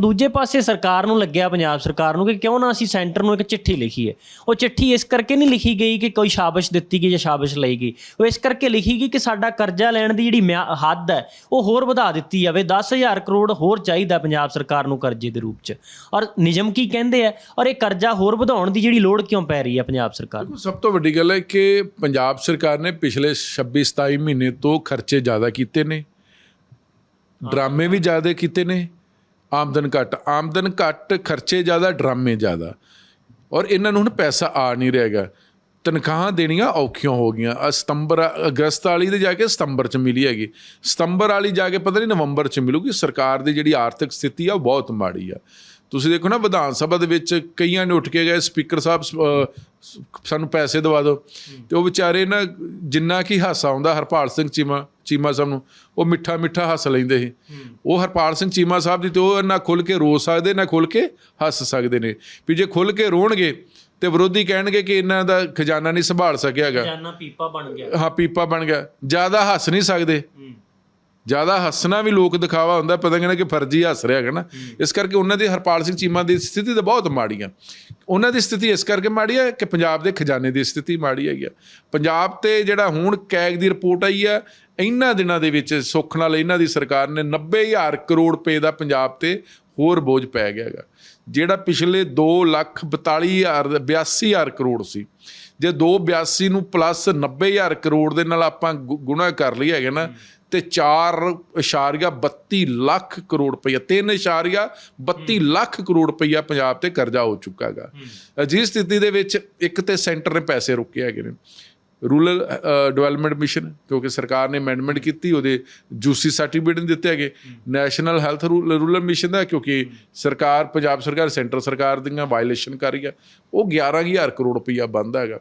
ਦੂਜੇ ਪਾਸੇ ਸਰਕਾਰ ਨੂੰ ਲੱਗਿਆ ਪੰਜਾਬ ਸਰਕਾਰ ਨੂੰ ਕਿ ਕਿਉਂ ਨਾ ਅਸੀਂ ਸੈਂਟਰ ਨੂੰ ਇੱਕ ਚਿੱਠੀ ਲਿਖੀਏ। ਉਹ ਚਿੱਠੀ ਇਸ ਕਰਕੇ ਨਹੀਂ ਲਿਖੀ ਗਈ ਕਿ ਕੋਈ ਸ਼ਾਬਾਸ਼ ਦਿੱਤੀ ਗਈ ਜਾਂ ਸ਼ਾਬਾਸ਼ ਲਈ ਗਈ। ਉਹ ਇਸ ਕਰਕੇ ਲਿਖੀ ਗਈ ਕਿ ਸਾਡਾ ਕਰਜ਼ਾ ਲੈਣ ਦੀ ਜਿਹੜੀ ਮਿਆ- ਹੱਦ ਹੈ, ਉਹ ਹੋਰ ਵਧਾ ਦਿੱਤੀ ਜਾਵੇ। 10000 ਕਰੋੜ ਹੋਰ ਚਾਹੀਦਾ ਪੰਜਾਬ ਸਰਕਾਰ ਨੂੰ ਕਰਜ਼ੇ ਦੇ ਰੂਪ 'ਚ। ਔਰ ਨਿਯਮ ਕੀ ਕਹਿੰਦੇ ਆ? ਔਰ ਇਹ ਕਰਜ਼ਾ ਹੋਰ ਵਧਾਉਣ ਦੀ ਜਿਹੜੀ ਲੋੜ ਕਿਉਂ ਪੈ ਰਹੀ ਹੈ ਪੰਜਾਬ ਸਰਕਾਰ ਨੂੰ? ਸਭ ਤੋਂ ਵੱਡੀ ਗੱਲ ਹੈ ਕਿ ਪੰਜਾਬ ਸਰਕਾਰ ਨੇ ਪਿਛਲੇ 26 27 ਮਹੀਨੇ ਤੋਂ ਖਰਚੇ ਜ਼ਿਆਦਾ ਕੀਤੇ ਨੇ। ਡਰਾਮੇ ਵੀ ਜ਼ਿਆਦਾ ਕੀਤੇ ਨੇ। ਆਮਦਨ ਘੱਟ ਆਮਦਨ ਘੱਟ ਖਰਚੇ ਜ਼ਿਆਦਾ, ਡਰਾਮੇ ਜ਼ਿਆਦਾ। ਔਰ ਇਹਨਾਂ ਨੂੰ ਹੁਣ ਪੈਸਾ ਆ ਨਹੀਂ ਰਿਹਾਗਾ ਤਨਖਾਹਾਂ ਦੇਣੀਆਂ ਔਖੀਆਂ ਹੋ ਗਈਆਂ। ਆਹ ਸਤੰਬਰ, ਅਗਸਤ ਵਾਲੀ ਦੇ ਜਾ ਕੇ ਸਤੰਬਰ ਚ ਮਿਲੀ ਹੈਗੀ। ਸਤੰਬਰ ਵਾਲੀ ਜਾ ਕੇ ਪਤਾ ਨਹੀਂ ਨਵੰਬਰ ਚ ਮਿਲੂਗੀ। ਸਰਕਾਰ ਦੀ ਜਿਹੜੀ ਆਰਥਿਕ ਸਥਿਤੀ ਆ, ਉਹ ਬਹੁਤ ਮਾੜੀ ਆ। ਤੁਸੀਂ ਦੇਖੋ ਨਾ ਵਿਧਾਨ ਸਭਾ ਦੇ ਵਿੱਚ ਕਈਆਂ ਨੇ ਉੱਠ ਕੇ ਗਏ ਸਪੀਕਰ ਸਾਹਿਬ ਸਾਨੂੰ ਪੈਸੇ ਦਵਾ ਦਿਓ। ਤੇ ਉਹ ਵਿਚਾਰੇ ਨਾ ਜਿੰਨਾ ਕੀ ਹਾਸਾ ਆਉਂਦਾ ਹਰਪਾਲ ਸਿੰਘ ਚੀਮਾ ਚੀਮਾ ਸਾਹਿਬ ਨੂੰ ਉਹ ਮਿੱਠਾ ਮਿੱਠਾ ਹੱਸ ਲੈਂਦੇ ਸੀ। ਉਹ ਹਰਪਾਲ ਸਿੰਘ ਚੀਮਾ ਸਾਹਿਬ ਦੀ ਤੇ ਉਹ ਨਾ ਖੁੱਲ ਕੇ ਰੋ ਸਕਦੇ ਨਾ ਖੁੱਲ ਕੇ ਹੱਸ ਸਕਦੇ ਨੇ। ਵੀ ਜੇ ਖੁੱਲ ਕੇ ਰੋਣਗੇ ਤੇ ਵਿਰੋਧੀ ਕਹਿਣਗੇ ਕਿ ਇਹਨਾਂ ਦਾ ਖਜ਼ਾਨਾ ਨਹੀਂ ਸੰਭਾਲ ਸਕਿਆਗਾ ਖਜ਼ਾਨਾ ਪੀਪਾ ਬਣ ਗਿਆ। ਹਾਂ ਪੀਪਾ ਬਣ ਗਿਆ। ਜ਼ਿਆਦਾ ਹੱਸ ਨਹੀਂ ਸਕਦੇ। ਜ਼ਿਆਦਾ ਹੱਸਣਾ ਵੀ ਲੋਕ ਦਿਖਾਵਾ ਹੁੰਦਾ ਪਤਾ ਕਹਿੰਦਾ ਕਿ ਫਰਜ਼ੀ ਹੱਸ ਰਿਹਾ ਹੈਗਾ ਨਾ। ਇਸ ਕਰਕੇ ਉਹਨਾਂ ਦੀ ਹਰਪਾਲ ਸਿੰਘ ਚੀਮਾ ਦੀ ਸਥਿਤੀ ਤਾਂ ਬਹੁਤ ਮਾੜੀ ਆ। ਉਹਨਾਂ ਦੀ ਸਥਿਤੀ ਇਸ ਕਰਕੇ ਮਾੜੀ ਹੈ ਕਿ ਪੰਜਾਬ ਦੇ ਖਜ਼ਾਨੇ ਦੀ ਸਥਿਤੀ ਮਾੜੀ ਹੈਗੀ ਆ। ਪੰਜਾਬ ਤੇ ਜਿਹੜਾ ਹੁਣ ਕੈਗ ਦੀ ਰਿਪੋਰਟ ਆਈ ਆ ਇਹਨਾਂ ਦਿਨਾਂ ਦੇ ਵਿੱਚ ਸੁੱਖ ਨਾਲ ਇਹਨਾਂ ਦੀ ਸਰਕਾਰ ਨੇ 90000 ਕਰੋੜ ਰੁਪਏ ਦਾ ਪੰਜਾਬ ਤੇ ਹੋਰ ਬੋਝ ਪੈ ਗਿਆ ਹੈਗਾ। ਜਿਹੜਾ ਪਿਛਲੇ 2 ਲੱਖ 42000 82000 ਕਰੋੜ ਸੀ। ਜੇ 282 ਨੂੰ ਪਲੱਸ 90000 ਕਰੋੜ ਦੇ ਨਾਲ ਆਪਾਂ ਗੁਣਾ ਕਰ ਲਈ ਹੈਗੇ ਨਾ ਤੇ 4.32 ਲੱਖ ਕਰੋੜ ਰੁਪਈਆ 3.32 ਲੱਖ ਕਰੋੜ ਰੁਪਈਆ ਪੰਜਾਬ ਤੇ ਕਰਜ਼ਾ ਹੋ ਚੁੱਕਾ ਹੈਗਾ। ਅਜਿਹੀ ਸਥਿਤੀ ਦੇ ਵਿੱਚ ਇੱਕ ਤੇ ਸੈਂਟਰ ਨੇ ਪੈਸੇ ਰੋਕੇ ਹੈਗੇ ਨੇ। ਰੂਰਲ ਡਿਵੈਲਪਮੈਂਟ ਮਿਸ਼ਨ ਕਿਉਂਕਿ ਸਰਕਾਰ ਨੇ ਅਮੈਂਡਮੈਂਟ ਕੀਤੀ ਉਹਦੇ ਜੂਸੀ ਸਰਟੀਫਿਕੇਟ ਨਹੀਂ ਦਿੱਤੇ ਹੈਗੇ। ਨੈਸ਼ਨਲ ਹੈਲਥ ਰੂਰਲ ਮਿਸ਼ਨ ਦਾ ਕਿਉਂਕਿ ਸਰਕਾਰ ਪੰਜਾਬ ਸਰਕਾਰ ਸੈਂਟਰ ਸਰਕਾਰ ਦੀਆਂ ਵਾਇਲੇਸ਼ਨ ਕਰ ਰਹੀ ਆ। ਉਹ 11000 ਕਰੋੜ ਰੁਪਈਆ ਬੰਦ ਹੈਗਾ।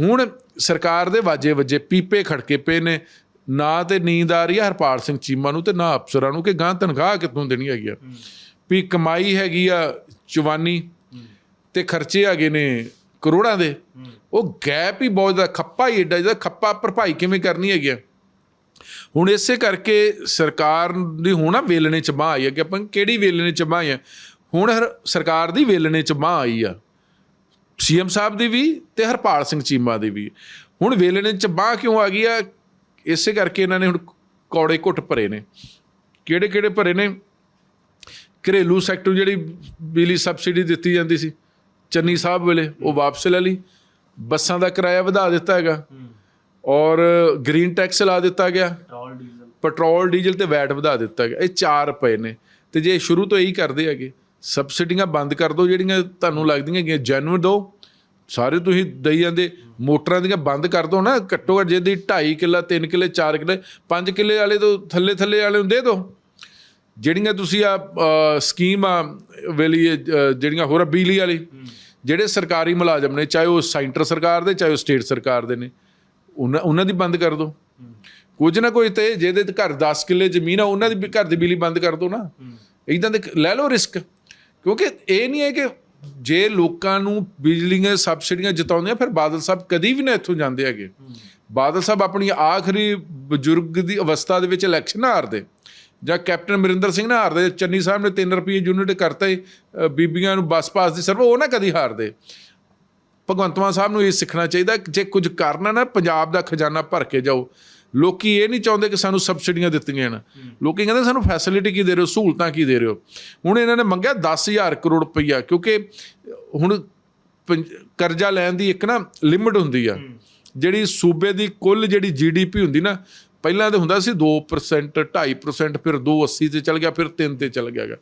ਹੁਣ ਸਰਕਾਰ ਦੇ ਵਾਜੇ ਵਜੇ ਪੀਪੇ ਖੜਕੇ ਪਏ ਨੇ। ਨਾ ਤੇ ਨੀਂਦ ਆ ਰਹੀ ਆ ਹਰਪਾਲ ਸਿੰਘ ਚੀਮਾ ਨੂੰ ਤੇ ਨਾ ਅਫਸਰਾਂ ਨੂੰ ਕਿ ਗਾਂ ਤਨਖਾਹ ਕਿੱਥੋਂ ਦੇਣੀ ਹੈਗੀ ਆ? ਵੀ ਕਮਾਈ ਹੈਗੀ ਆ ਚਵਾਨੀ ਤੇ ਖਰਚੇ ਹੈਗੇ ਨੇ ਕਰੋੜਾਂ ਦੇ। ਉਹ ਗੈਪ ਹੀ ਬਹੁਤ ਜ਼ਿਆਦਾ ਖੱਪਾ ਹੀ ਏਡਾ ਜਿਹਦਾ ਖੱਪਾ ਭਰਪਾਈ ਕਿਵੇਂ ਕਰਨੀ ਹੈਗੀ ਆ? ਹੁਣ ਇਸੇ ਕਰਕੇ ਸਰਕਾਰ ਦੀ ਹੋਣਾ ਵੇਲਣੇ ਚ ਬਾਹ ਆਈ ਹੈ ਕਿ ਆਪਾਂ ਕਿਹੜੀ ਵੇਲਣੇ ਚ ਬਾਹ ਆ? ਹੁਣ ਹਰ ਸਰਕਾਰ ਦੀ ਵੇਲਣੇ ਚ ਬਾਹ ਆਈ ਆ। ਸੀਐਮ ਸਾਹਿਬ ਦੀ ਵੀ ਤੇ ਹਰਪਾਲ ਸਿੰਘ ਚੀਮਾ ਦੀ ਵੀ। ਹੁਣ ਵੇਲਣੇ ਚ ਬਾਹ ਕਿਉਂ ਆ ਗਈ ਆ? ਇਸੇ ਕਰਕੇ ਇਹਨਾਂ ਨੇ ਹੁਣ ਕੌੜੇ ਘੁੱਟ ਭਰੇ ਨੇ। ਕਿਹੜੇ ਕਿਹੜੇ ਭਰੇ ਨੇ? ਘਰੇਲੂ ਸੈਕਟਰ ਜਿਹੜੀ ਬਿਜਲੀ ਸਬਸਿਡੀ ਦਿੱਤੀ ਜਾਂਦੀ ਸੀ ਚੰਨੀ ਸਾਹਿਬ ਵੇਲੇ ਉਹ ਵਾਪਸ ਲੈ ਲਈ। ਬੱਸਾਂ ਦਾ ਕਿਰਾਇਆ ਵਧਾ ਦਿੱਤਾ ਹੈਗਾ। ਔਰ ਗ੍ਰੀਨ ਟੈਕਸ ਲਾ ਦਿੱਤਾ ਗਿਆ। Petrol diesel. ਪੈਟਰੋਲ ਡੀਜ਼ਲ ਤੇ ਵੈਟ ਵਧਾ ਦਿੱਤਾ ਗਿਆ। ਇਹ ਚਾਰ ਪਏ ਨੇ। ਤੇ ਜੇ ਸ਼ੁਰੂ ਤੋਂ ਇਹੀ ਕਰਦੇ ਹੈਗੇ ਸਬਸਿਡੀਆਂ ਬੰਦ ਕਰ ਦਿਓ ਜਿਹੜੀਆਂ ਤੁਹਾਨੂੰ ਲੱਗਦੀਆਂ ਹੈਗੀਆਂ ਜੈਨੂਇਨ ਦਿਓ ਸਾਰੇ ਤੁਸੀਂ ਦਈ ਜਾਂਦੇ ਮੋਟਰਾਂ ਦੀਆਂ ਬੰਦ ਕਰ ਦਿਓ ਨਾ ਘੱਟੋ ਘੱਟ ਜੇ ਦੀ 2.5 ਕਿੱਲਾ 3 ਕਿੱਲੇ 4 ਕਿੱਲੇ 5 ਕਿੱਲੇ ਵਾਲੇ ਤੋਂ ਥੱਲੇ ਥੱਲੇ ਵਾਲੇ ਨੂੰ ਦੇ ਦਿਓ ਜਿਹੜੀਆਂ ਤੁਸੀਂ ਆ ਸਕੀਮ ਆ ਵੇਲੀ ਜਿਹੜੀਆਂ ਹੋਰ ਬਿਜਲੀ ਵਾਲੀ ਜਿਹੜੇ ਸਰਕਾਰੀ ਮੁਲਾਜ਼ਮ ਨੇ ਚਾਹੇ ਉਹ ਸੈਂਟਰ ਸਰਕਾਰ ਦੇ ਚਾਹੇ ਉਹ ਸਟੇਟ ਸਰਕਾਰ ਦੇ ਨੇ ਉਹਨਾਂ ਉਹਨਾਂ ਦੀ ਬੰਦ ਕਰ ਦਿਓ ਕੁਝ ਨਾ ਕੋਈ ਤੇ ਜਿਹਦੇ ਤੇ ਘਰ 10 ਕਿੱਲੇ ਜ਼ਮੀਨ ਆ ਉਹਨਾਂ ਦੀ ਘਰ ਦੀ ਬਿਜਲੀ ਬੰਦ ਕਰ ਦਿਓ ਨਾ। ਇਦਾਂ ਦੇ ਲੈ ਲਓ ਰਿਸਕ ਕਿਉਂਕਿ ਇਹ ਨਹੀਂ ਹੈ ਕਿ ਜੇ ਲੋਕਾਂ ਨੂੰ ਬਿਜਲੀਆਂ ਸਬਸਿਡੀਆਂ ਜਿਤਾਉਂਦੇ ਆ ਫਿਰ ਬਾਦਲ ਸਾਹਿਬ ਕਦੀ ਵੀ ਨਾ ਇੱਥੋਂ ਜਾਂਦੇ ਹੈਗੇ। ਬਾਦਲ ਸਾਹਿਬ ਆਪਣੀ ਆਖਰੀ ਬਜ਼ੁਰਗ ਦੀ ਅਵਸਥਾ ਦੇ ਵਿੱਚ ਇਲੈਕਸ਼ਨ ਹਾਰਦੇ। ਜਾਂ ਕੈਪਟਨ ਅਮਰਿੰਦਰ ਸਿੰਘ ਨਾ ਹਾਰਦੇ ਚੰਨੀ ਸਾਹਿਬ ਨੇ 3 ਰੁਪਏ ਯੂਨਿਟ ਕਰਤੇ ਅ, ਬੀਬੀਆਂ ਨੂੰ ਬੱਸ ਪਾਸ ਦੀ ਸਰਵ ਉਹ ਨਾ ਕਦੀ ਹਾਰਦੇ। ਭਗਵੰਤ ਮਾਨ ਸਾਹਿਬ ਨੂੰ ਇਹ ਸਿੱਖਣਾ ਚਾਹੀਦਾ ਜੇ ਕੁਝ ਕਰਨਾ ਨਾ ਪੰਜਾਬ ਦਾ ਖਜ਼ਾਨਾ ਭਰ ਕੇ ਜਾਓ ਲੋਕੀ ਇਹ ਨਹੀਂ ਚਾਹੁੰਦੇ ਕਿ ਸਾਨੂੰ ਸਬਸਿਡੀਆਂ ਦਿੱਤੀਆਂ ਜਾਣ। ਲੋਕੀ ਕਹਿੰਦੇ ਸਾਨੂੰ ਫੈਸਿਲਿਟੀ ਕੀ ਦੇ ਰਹੇ ਹੋ, ਸਹੂਲਤਾਂ ਕੀ ਦੇ ਰਹੇ ਹੋ? ਹੁਣ ਇਹਨਾਂ ਨੇ ਮੰਗਿਆ 10000 ਕਰੋੜ ਰੁਪਈਆ, ਕਿਉਂਕਿ ਹੁਣ ਪੰਜ- ਕਰਜ਼ਾ ਲੈਣ ਦੀ ਇੱਕ ਨਾ ਲਿਮਿਟ ਹੁੰਦੀ ਆ। ਜਿਹੜੀ ਸੂਬੇ ਦੀ ਕੁੱਲ ਜਿਹੜੀ ਜੀਡੀਪੀ ਹੁੰਦੀ ਨਾ, ਪਹਿਲਾਂ ਤੇ ਹੁੰਦਾ ਸੀ 2% 2.5% ਫਿਰ 2.80 ਤੇ ਚਲ ਗਿਆ, ਫਿਰ 3 ਤੇ ਚਲ ਗਿਆਗਾ।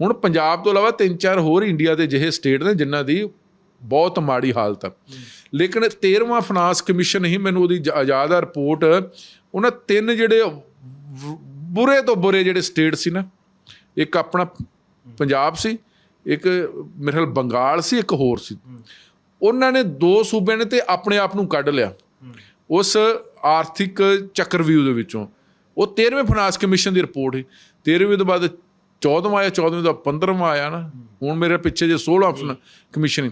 ਹੁਣ ਪੰਜਾਬ ਤੋਂ ਇਲਾਵਾ ਤਿੰਨ ਚਾਰ ਹੋਰ ਇੰਡੀਆ ਦੇ ਜਿਹੇ ਸਟੇਟ ਨੇ, ਜਿਨ੍ਹਾਂ ਦੀ ਬਹੁਤ ਮਾੜੀ ਹਾਲਤ ਆ। ਲੇਕਿਨ 13ਵਾਂ ਫਾਈਨਾਂਸ ਕਮਿਸ਼ਨ ਹੀ ਮੈਨੂੰ ਉਹਦੀ ਆਜ਼ਾਦ ਆ ਰਿਪੋਰਟ। ਉਹਨਾਂ ਤਿੰਨ ਜਿਹੜੇ ਬੁਰੇ ਤੋਂ ਬੁਰੇ ਜਿਹੜੇ ਸਟੇਟ ਸੀ ਨਾ, ਇੱਕ ਆਪਣਾ ਪੰਜਾਬ ਸੀ, ਇੱਕ ਮੇਰੇ ਖਿਆਲ ਬੰਗਾਲ ਸੀ, ਇੱਕ ਹੋਰ ਸੀ। ਉਹਨਾਂ ਨੇ ਦੋ ਸੂਬਿਆਂ ਨੇ ਤੇ ਆਪਣੇ ਆਪ ਨੂੰ ਕੱਢ ਲਿਆ। ਉਸ ਆਰਥਿਕ ਚੱਕਰਵਿਊਹ ਦੇ ਵਿੱਚੋਂ। ਉਹ 13ਵੇਂ ਫਾਈਨਾਂਸ ਕਮਿਸ਼ਨ ਦੀ ਰਿਪੋਰਟ ਸੀ। 13ਵੇਂ ਤੋਂ ਬਾਅਦ 14ਵਾਂ ਆਇਆ 14ਵੇਂ ਦਾ 15ਵਾਂ ਆਇਆ ਨਾ। ਹੁਣ ਮੇਰੇ ਪਿੱਛੇ ਜੇ 16 ਕਮਿਸ਼ਨ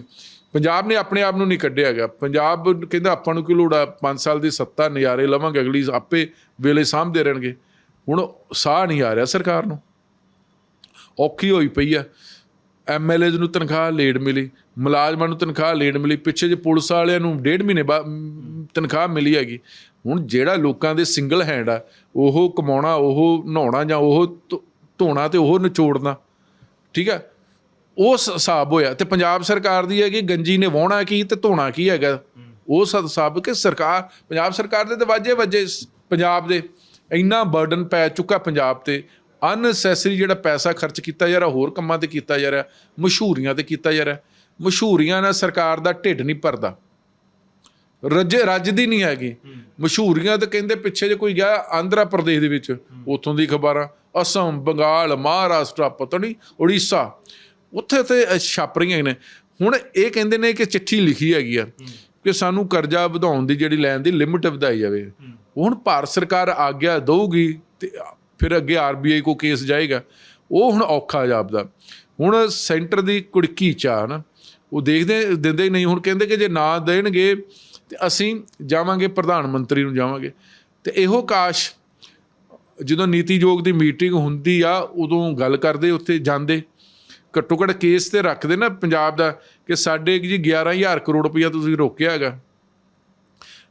ਪੰਜਾਬ ਨੇ ਆਪਣੇ ਆਪ ਨੂੰ ਨਹੀਂ ਕੱਢਿਆ ਗਿਆ ਪੰਜਾਬ ਕਹਿੰਦਾ ਆਪਾਂ ਨੂੰ ਕੀ ਲੋੜ ਆ? 5 ਸਾਲ ਦੀ ਸੱਤਾ, ਨਜ਼ਾਰੇ ਲਵਾਂਗੇ, ਅਗਲੀ ਆਪੇ ਵੇਲੇ ਸਾਂਭਦੇ ਰਹਿਣਗੇ। ਹੁਣ ਸਾਹ ਨਹੀਂ ਆ ਰਿਹਾ ਸਰਕਾਰ ਨੂੰ। ਔਖੀ ਹੋਈ ਪਈ ਆ। ਐਮਐਲਏਜ਼ ਨੂੰ ਤਨਖਾਹ ਲੇਟ ਮਿਲੀ। ਮੁਲਾਜ਼ਮਾਂ ਨੂੰ ਤਨਖਾਹ ਲੇਟ ਮਿਲੀ। ਪਿੱਛੇ ਜੇ ਪੁਲਿਸ ਵਾਲਿਆਂ ਨੂੰ ਡੇਢ ਮਹੀਨੇ ਬਾਅਦ ਤਨਖਾਹ ਮਿਲੀ ਹੈਗੀ। ਹੁਣ ਜਿਹੜਾ ਲੋਕਾਂ ਦੇ ਸਿੰਗਲ ਹੈਂਡ ਆ, ਉਹ ਕਮਾਉਣਾ, ਉਹ ਨਹਾਉਣਾ ਜਾਂ ਉਹ ਧੋ- ਧੋਣਾ ਤੇ ਉਹ ਨਿਚੋੜਨਾ। ਠੀਕ ਹੈ ਉਹ ਹਿਸਾਬ ਹੋਇਆ ਤੇ ਪੰਜਾਬ ਸਰਕਾਰ ਦੀ ਹੈ ਕਿ ਗੰਜੀ ਨੇ ਵਾਹੁਣਾ ਕੀ ਤੇ ਧੋਣਾ ਕੀ ਹੈਗਾ? ਉਹ ਸ- ਹਿਸਾਬ ਕਿ ਸਰਕਾਰ ਪੰਜਾਬ ਸਰਕਾਰ ਦੇ ਤੇ ਵਾਜੇ ਵਜੇ ਪੰਜਾਬ ਦੇ। ਇੰਨਾ ਬਰਡਨ ਪੈ ਚੁੱਕਾ ਪੰਜਾਬ ਤੇ। ਅਨਸੈਸਰੀ ਜਿਹੜਾ ਪੈਸਾ ਖਰਚ ਕੀਤਾ ਜਾ ਰਿਹਾ ਹੋਰ ਕੰਮਾਂ ਤੇ ਕੀਤਾ ਜਾ ਰਿਹਾ ਮਸ਼ਹੂਰੀਆਂ ਤੇ ਕੀਤਾ ਜਾ ਰਿਹਾ। ਮਸ਼ਹੂਰੀਆਂ ਨਾਲ ਸਰਕਾਰ ਦਾ ਢਿੱਡ ਨਹੀਂ ਭਰਦਾ। ਰੱਜ ਰੱਜਦੀ ਨਹੀਂ ਹੈਗੀ। ਮਸ਼ਹੂਰੀਆਂ ਤਾਂ ਕਹਿੰਦੇ ਪਿੱਛੇ ਜੇ ਕੋਈ ਗਿਆ ਆਂਧਰਾ ਪ੍ਰਦੇਸ਼ ਦੇ ਵਿੱਚ ਉੱਥੋਂ ਦੀ ਖਬਰਾਂ। ਅਸਮ ਬੰਗਾਲ ਮਹਾਰਾਸ਼ਟਰ ਪਤਾ ਨਹੀਂ ਉੜੀਸਾ। ਉੱਥੇ ਤੇ ਛਾਪ ਰਹੀਆਂ ਨੇ। ਹੁਣ ਇਹ ਕਹਿੰਦੇ ਨੇ ਕਿ ਚਿੱਠੀ ਲਿਖੀ ਹੈਗੀ ਆ ਕਿ ਸਾਨੂੰ ਕਰਜ਼ਾ ਵਧਾਉਣ ਦੀ ਜਿਹੜੀ ਲੈਣ ਦੀ ਲਿਮਿਟ ਵਧਾਈ ਜਾਵੇ। ਹੁਣ ਭਾਰਤ ਸਰਕਾਰ ਆਗਿਆ ਦਊਗੀ ਤੇ ਫਿਰ ਅੱਗੇ ਆਰਬੀਆਈ ਕੋ ਕੇਸ ਜਾਏਗਾ। ਉਹ ਹੁਣ ਔਖਾ ਜਾਪਦਾ। ਹੁਣ ਸੈਂਟਰ ਦੀ ਕੁੜਕੀ ਚਾਹ ਨਾ ਉਹ ਦੇਖਦੇ ਦਿੰਦੇ ਹੀ ਨਹੀਂ। ਹੁਣ ਕਹਿੰਦੇ ਕਿ ਜੇ ਨਾ ਦੇਣਗੇ ਤੇ ਅਸੀਂ ਜਾਵਾਂਗੇ ਪ੍ਰਧਾਨ ਮੰਤਰੀ ਨੂੰ ਜਾਵਾਂਗੇ। ਤੇ ਇਹੋ ਕਾਸ਼ ਜਦੋਂ ਨੀਤੀ ਯੋਗ ਦੀ ਮੀਟਿੰਗ ਹੁੰਦੀ ਆ ਉਦੋਂ ਗੱਲ ਕਰਦੇ ਉੱਥੇ ਜਾਂਦੇ। ਘੱਟੋ ਘੱਟ ਕੇਸ ਤੇ ਰੱਖਦੇ ਨਾ ਪੰਜਾਬ ਦਾ ਕਿ ਸਾਡੇ ਜੀ 11000 ਕਰੋੜ ਰੁਪਇਆ ਤੁਸੀਂ ਰੋਕਿਆ ਹੈਗਾ।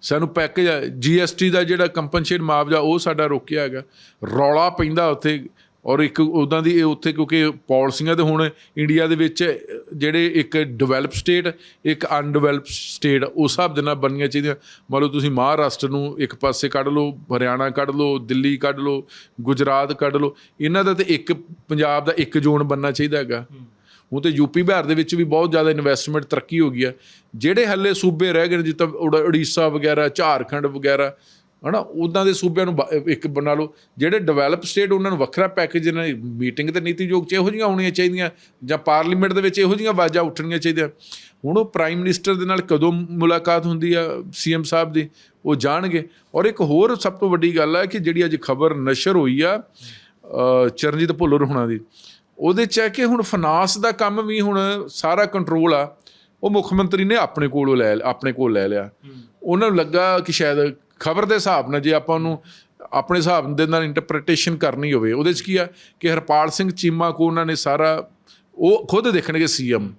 ਸਾਨੂੰ ਪੈਕੇਜ ਜੀਐਸਟੀ ਦਾ ਜਿਹੜਾ ਕੰਪਨਸੇਟ ਮੁਆਵਜ਼ਾ ਉਹ ਸਾਡਾ ਰੋਕਿਆ ਹੈਗਾ। ਰੌਲਾ ਪੈਂਦਾ ਉੱਥੇ ਔਰ ਇੱਕ ਉਦਾਂ ਦੀ ਇਹ ਉੱਥੇ ਕਿਉਂਕਿ ਪਾਲਿਸੀਆਂ ਤੇ ਹੁਣ ਇੰਡੀਆ ਦੇ ਵਿੱਚ ਜਿਹੜੇ ਇੱਕ ਡਿਵੈਲਪ ਸਟੇਟ ਇੱਕ ਅਨਡਿਵੈਲਪ ਸਟੇਟ ਉਸ ਹਿਸਾਬ ਦੇ ਨਾਲ ਬਣਨੀਆਂ ਚਾਹੀਦੀਆਂ। ਮੰਨ ਲਓ ਤੁਸੀਂ ਮਹਾਰਾਸ਼ਟਰ ਨੂੰ ਇੱਕ ਪਾਸੇ ਕੱਢ ਲਓ, ਹਰਿਆਣਾ ਕੱਢ ਲਓ, ਦਿੱਲੀ ਕੱਢ ਲਓ, ਗੁਜਰਾਤ ਕੱਢ ਲਓ, ਇਹਨਾਂ ਦਾ ਤੇ ਇੱਕ ਪੰਜਾਬ ਦਾ ਇੱਕ ਜ਼ੋਨ ਬਣਨਾ ਚਾਹੀਦਾ ਹੈਗਾ। ਹੁਣ ਤੇ ਯੂਪੀ ਬਿਹਾਰ ਦੇ ਵਿੱਚ ਵੀ ਬਹੁਤ ਜ਼ਿਆਦਾ ਇਨਵੈਸਟਮੈਂਟ ਤਰੱਕੀ ਹੋ ਗਈ ਆ। ਜਿਹੜੇ ਹੱਲੇ ਸੂਬੇ ਰਹਿ ਗਏ ਨੇ, ਜਿੱਦਾਂ ਉੜ- ਉੜੀਸਾ ਵਗੈਰਾ, ਝਾਰਖੰਡ ਵਗੈਰਾ ਹਨਾ ਉਦਾਂ ਦੇ ਸੂਬਿਆਂ ਨੂੰ ਇੱਕ ਬਣਾ ਲਓ ਜਿਹੜੇ ਡਿਵੈਲਪ ਸਟੇਟ ਉਹਨਾਂ ਨੂੰ ਵੱਖਰਾ ਪੈਕੇਜ ਇਹਨਾਂ ਦੀ ਮੀਟਿੰਗ ਤੇ ਨੀਤੀ ਯੋਗ ਚ ਇਹੋ ਜਿਹੀਆਂ ਹੋਣੀਆਂ ਚਾਹੀਦੀਆਂ ਜਾਂ ਪਾਰਲੀਮੈਂਟ ਦੇ ਵਿੱਚ ਇਹੋ ਜਿਹੀਆਂ ਆਵਾਜ਼ਾਂ ਉੱਠਣੀਆਂ ਚਾਹੀਦੀਆਂ। ਹੁਣ ਉਹ ਪ੍ਰਾਈਮ ਮਿਨਿਸਟਰ ਦੇ ਨਾਲ ਕਦੋਂ ਮੁਲਾਕਾਤ ਹੁੰਦੀ ਆ ਸੀਐਮ ਸਾਹਿਬ ਦੀ ਉਹ ਜਾਣਗੇ। ਔਰ ਇੱਕ ਹੋਰ ਸਭ ਤੋਂ ਵੱਡੀ ਗੱਲ ਹੈ ਕਿ ਜਿਹੜੀ ਅੱਜ ਖਬਰ ਨਸ਼ਰ ਹੋਈ ਆ ਚਰਨਜੀਤ ਭੁੱਲਰ ਹੁਣਾਂ ਦੀ ਉਹਦੇ ਚ ਹੈ ਕਿ ਹੁਣ ਫਾਈਨਾਂਸ ਦਾ ਕੰਮ ਵੀ ਹੁਣ ਸਾਰਾ ਕੰਟਰੋਲ ਆ ਉਹ ਮੁੱਖ ਮੰਤਰੀ ਨੇ ਆਪਣੇ ਕੋਲੋਂ ਲੈ ਆਪਣੇ ਕੋਲ ਲੈ ਲਿਆ। ਉਹਨਾਂ ਨੂੰ ਲੱਗਾ ਕਿ ਸ਼ਾਇਦ ਖਬਰ ਦੇ ਹਿਸਾਬ ਨਾਲ ਜੇ ਆਪਾਂ ਨੂੰ ਆਪਣੇ ਹਿਸਾਬ ਦੇ ਨਾਲ ਇੰਟਰਪ੍ਰੀਟੇਸ਼ਨ ਕਰਨੀ ਹੋਵੇ, ਉਹਦੇ ਚ ਕੀ ਆ ਕਿ ਹਰਪਾਲ ਸਿੰਘ ਚੀਮਾ ਕੋ ਉਹਨਾਂ ਨੇ ਸਾਰਾ ਉਹ ਖੁਦ ਦੇਖਣਗੇ ਸੀਐਮ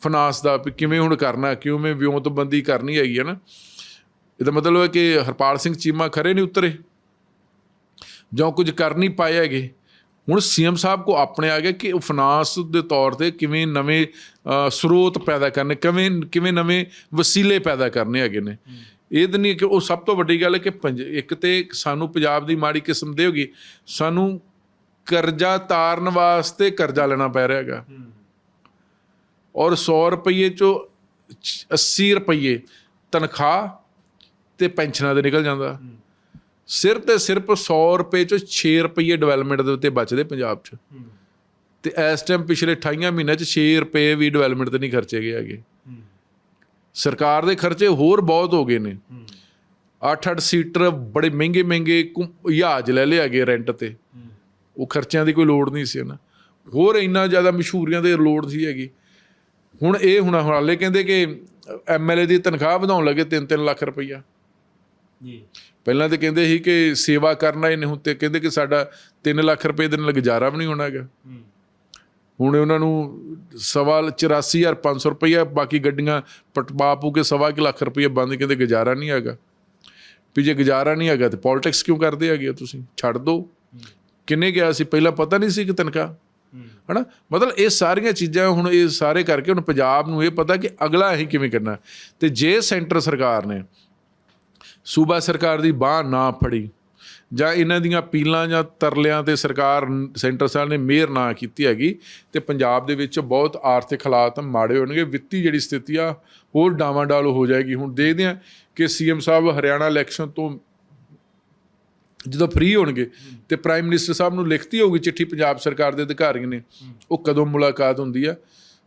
ਫਾਈਨਾਂਸ ਦਾ ਵੀ ਕਿਵੇਂ ਹੁਣ ਕਰਨਾ, ਕਿਵੇਂ ਵਿਉਂਤਬੰਦੀ ਕਰਨੀ ਹੈਗੀ ਹੈ ਨਾ। ਇਹਦਾ ਮਤਲਬ ਹੈ ਕਿ ਹਰਪਾਲ ਸਿੰਘ ਚੀਮਾ ਖਰੇ ਨਹੀਂ ਉਤਰੇ ਜਾਂ ਕੁਝ ਕਰ ਨਹੀਂ ਪਾਏ ਹੈਗੇ। ਹੁਣ ਸੀਐਮ ਸਾਹਿਬ ਕੋ ਆਪਣੇ ਆ ਗਿਆ ਕਿ ਫਾਈਨਾਂਸ ਦੇ ਤੌਰ ਤੇ ਕਿਵੇਂ ਨਵੇਂ ਸਰੋਤ ਪੈਦਾ ਕਰਨੇ, ਕਿਵੇਂ ਕਿਵੇਂ ਨਵੇਂ ਵਸੀਲੇ ਪੈਦਾ ਕਰਨੇ ਹੈਗੇ ਨੇ। ਇਹ ਤਾਂ ਨਹੀਂ ਕਿ ਉਹ ਸਭ ਤੋਂ ਵੱਡੀ ਗੱਲ ਹੈ ਕਿ ਇੱਕ ਤੇ ਸਾਨੂੰ ਪੰਜਾਬ ਦੀ ਮਾੜੀ ਕਿਸਮ ਦੇ ਹੋਗੀ ਸਾਨੂੰ ਕਰਜ਼ਾ ਤਾਰਨ ਵਾਸਤੇ ਕਰਜ਼ਾ ਲੈਣਾ ਪੈ ਰਿਹਾ ਹੈਗਾ। ਔਰ 100 ਰੁਪਏ ਚੋਂ 80 ਰੁਪਏ ਤਨਖਾਹ ਤੇ ਪੈਨਸ਼ਨਾਂ ਦੇ ਨਿਕਲ ਜਾਂਦਾ। ਸਿਰਫ ਤੇ ਸਿਰਫ 100 ਰੁਪਏ ਚੋਂ 6 ਰੁਪਏ ਡਿਵੈਲਪਮੈਂਟ ਦੇ ਉੱਤੇ ਬਚਦੇ ਪੰਜਾਬ 'ਚ। ਤੇ ਇਸ ਟਾਈਮ ਪਿਛਲੇ 28 ਮਹੀਨਿਆਂ 'ਚ 6 ਰੁਪਏ ਵੀ ਡਿਵੈਲਪਮੈਂਟ ਤੇ ਨਹੀਂ ਖਰਚੇ ਗਏ ਹੈਗੇ। ਸਰਕਾਰ ਦੇ ਖਰਚੇ ਹੋਰ ਬਹੁਤ ਹੋ ਗਏ ਨੇ। 8-8 ਸੀਟਰ ਬੜੇ ਮਹਿੰਗੇ ਮਹਿੰਗੇ ਜਹਾਜ਼ ਲੈ ਲਿਆ ਗਏ ਰੈਂਟ ਤੇ। ਉਹ ਖਰਚਿਆਂ ਦੀ ਕੋਈ ਲੋੜ ਨਹੀਂ ਸੀ ਨਾ। ਹੋਰ ਇੰਨਾ ਜ਼ਿਆਦਾ ਮਸ਼ਹੂਰੀਆਂ ਦੇ ਲੋੜ ਸੀ ਹੈਗੀ। ਹੁਣ ਇਹ ਹੁਣ ਹਾਲੇ ਕਹਿੰਦੇ ਕਿ ਐਮਐਲਏ ਦੀ ਤਨਖਾਹ ਵਧਾਉਣ ਲੱਗੇ 3-3 ਲੱਖ ਰੁਪਈਆ। ਜੀ। ਪਹਿਲਾਂ ਤੇ ਕਹਿੰਦੇ ਸੀ ਕਿ ਸੇਵਾ ਕਰਨਾ ਇਹਨੇ ਹੁਣ ਤੇ ਕਹਿੰਦੇ ਕਿ ਸਾਡਾ 3 ਲੱਖ ਰੁਪਏ ਦੇ ਨਾਲ ਗੁਜ਼ਾਰਾ ਵੀ ਨਹੀਂ ਹੋਣਾ ਹੈਗਾ। ਹੁਣ ਉਹਨਾਂ ਨੂੰ ਸਵਾਲ 84500 ਰੁਪਈਆ ਬਾਕੀ ਗੱਡੀਆਂ ਪਟਵਾ ਪੂ ਕੇ ਸਵਾ ਕੁ ਲੱਖ ਰੁਪਈਆ ਬੰਦ ਕਿਤੇ ਗੁਜ਼ਾਰਾ ਨਹੀਂ ਹੈਗਾ। ਵੀ ਜੇ ਗੁਜ਼ਾਰਾ ਨਹੀਂ ਹੈਗਾ ਤੇ ਪੋਲਿਟਿਕਸ ਕਿਉਂ ਕਰਦੇ ਹੈਗੇ ਹੋ ਤੁਸੀਂ? ਛੱਡ ਦਿਓ ਕਿੰਨੇ ਗਿਆ ਸੀ? ਪਹਿਲਾਂ ਪਤਾ ਨਹੀਂ ਸੀ ਕਿ ਤਨਖਾਹ। ਹਨਾ? ਮਤਲਬ ਇਹ ਸਾਰੀਆਂ ਚੀਜ਼ਾਂ ਹੁਣ ਇਹ ਸਾਰੇ ਕਰਕੇ ਹੁਣ ਪੰਜਾਬ ਨੂੰ ਇਹ ਪਤਾ ਕਿ ਅਗਲਾ ਅਸੀਂ ਕਿਵੇਂ ਕਰਨਾ। ਤੇ ਜੇ ਸੈਂਟਰ ਸਰਕਾਰ ਨੇ ਸੂਬਾ ਸਰਕਾਰ ਦੀ ਬਾਹ ਨਾ ਫੜੀ ਜਾਂ ਇਹਨਾਂ ਦੀਆਂ ਅਪੀਲਾਂ ਜਾਂ ਤਰਲਿਆਂ ਤੇ ਸਰਕਾਰ ਸੈਂਟਰ ਸਾਹਿਬ ਨੇ ਮਿਹਰ ਨਾ ਕੀਤੀ ਹੈਗੀ ਤੇ ਪੰਜਾਬ ਦੇ ਵਿੱਚ ਬਹੁਤ ਆਰਥਿਕ ਹਾਲਾਤ ਮਾੜੇ ਹੋਣਗੇ। ਵਿੱਤੀ ਜਿਹੜੀ ਸਥਿਤੀ ਆ, ਹੋਰ ਡਾਵਾਂਡਾਲ ਹੋ ਜਾਏਗੀ। ਹੁਣ ਦੇਖਦੇ ਆ ਕਿ ਸੀਐਮ ਸਾਹਿਬ ਹਰਿਆਣਾ ਇਲੈਕਸ਼ਨ ਤੋਂ ਜਦੋਂ ਫ੍ਰੀ ਹੋਣਗੇ ਤੇ ਪ੍ਰਾਈਮ ਮਿਨਿਸਟਰ ਸਾਹਿਬ ਨੂੰ ਲਿਖਤੀ ਹੋਊਗੀ ਚਿੱਠੀ ਪੰਜਾਬ ਸਰਕਾਰ ਦੇ ਅਧਿਕਾਰੀਆਂ ਨੇ, ਉਹ ਕਦੋਂ ਮੁਲਾਕਾਤ ਹੁੰਦੀ ਆ।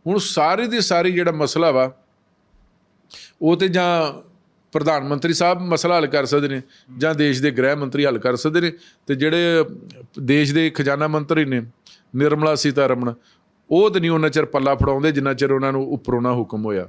ਹੁਣ ਸਾਰੀ ਦੀ ਸਾਰੀ ਜਿਹੜਾ ਮਸਲਾ ਵਾ, ਉਹ ਤੇ ਜਾਂ ਪ੍ਰਧਾਨ ਮੰਤਰੀ ਸਾਹਿਬ ਮਸਲਾ ਹੱਲ ਕਰ ਸਕਦੇ ਨੇ ਜਾਂ ਦੇਸ਼ ਦੇ ਗ੍ਰਹਿ ਮੰਤਰੀ ਹੱਲ ਕਰ ਸਕਦੇ ਨੇ ਤੇ ਜਿਹੜੇ ਦੇਸ਼ ਦੇ ਖਜ਼ਾਨਾ ਮੰਤਰੀ ਨੇ ਨਿਰਮਲਾ ਸੀਤਾਰਮਣ ਉਹ ਤੇ ਨਹੀਂ ਉਹਨਾਂ ਚਿਰ ਪੱਲਾ ਫੜਾਉਂਦੇ ਜਿੰਨਾ ਚਿਰ ਉਹਨਾਂ ਨੂੰ ਉੱਪਰੋਂ ਨਾ ਹੁਕਮ ਹੋਇਆ।